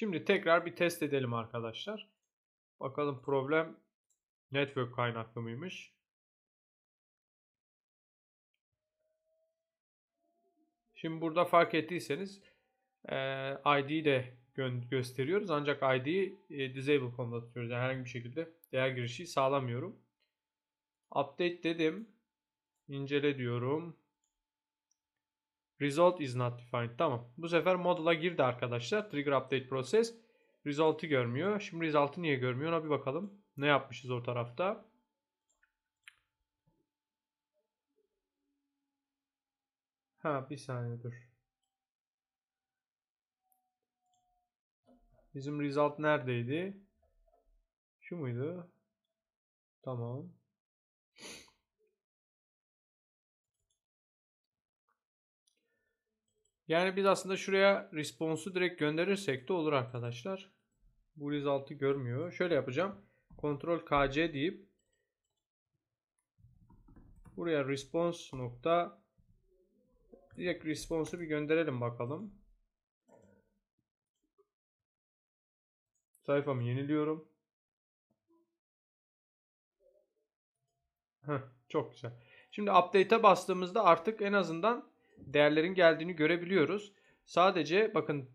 Şimdi tekrar bir test edelim arkadaşlar. Bakalım problem network kaynaklı mıymış? Şimdi burada fark ettiyseniz ID'yi de gö- gösteriyoruz. Ancak ID'yi disable konumda tutuyoruz. Yani herhangi bir şekilde değer girişi sağlamıyorum. Update dedim. İncele diyorum. Result is not defined. Tamam. Bu sefer modula girdi arkadaşlar. Trigger update process. Result'ı görmüyor. Şimdi result'ı niye görmüyor? Ona bir bakalım. Ne yapmışız o tarafta? Ha bir saniye dur. Bizim result neredeydi? Şu muydu? Tamam. Yani biz aslında şuraya response'u direkt gönderirsek de olur arkadaşlar. Bu result'ı görmüyor. Şöyle yapacağım. Ctrl KC deyip buraya response nokta direkt response'u bir gönderelim bakalım. Sayfamı yeniliyorum. Heh, çok güzel. Şimdi update'e bastığımızda artık en azından değerlerin geldiğini görebiliyoruz. Sadece bakın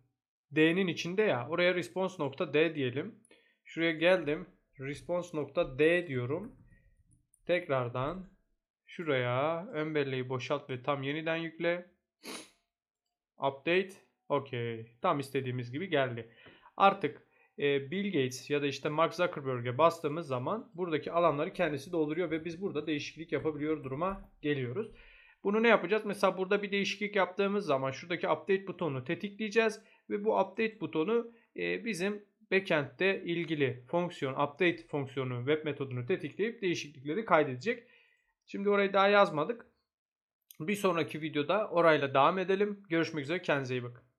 D'nin içinde ya oraya response nokta D diyelim. Şuraya geldim. Response nokta D diyorum. Tekrardan şuraya ön belleği boşalt ve tam yeniden yükle. Update. Okey. Tam istediğimiz gibi geldi. Artık e, Bill Gates ya da işte Mark Zuckerberg'e bastığımız zaman buradaki alanları kendisi dolduruyor ve biz burada değişiklik yapabiliyor duruma geliyoruz. Bunu ne yapacağız? Mesela burada bir değişiklik yaptığımız zaman şuradaki update butonunu tetikleyeceğiz ve bu update butonu e, bizim backend'de ilgili fonksiyon update fonksiyonu web metodunu tetikleyip değişiklikleri kaydedecek. Şimdi orayı daha yazmadık. Bir sonraki videoda orayla devam edelim. Görüşmek üzere. Kendinize iyi bakın.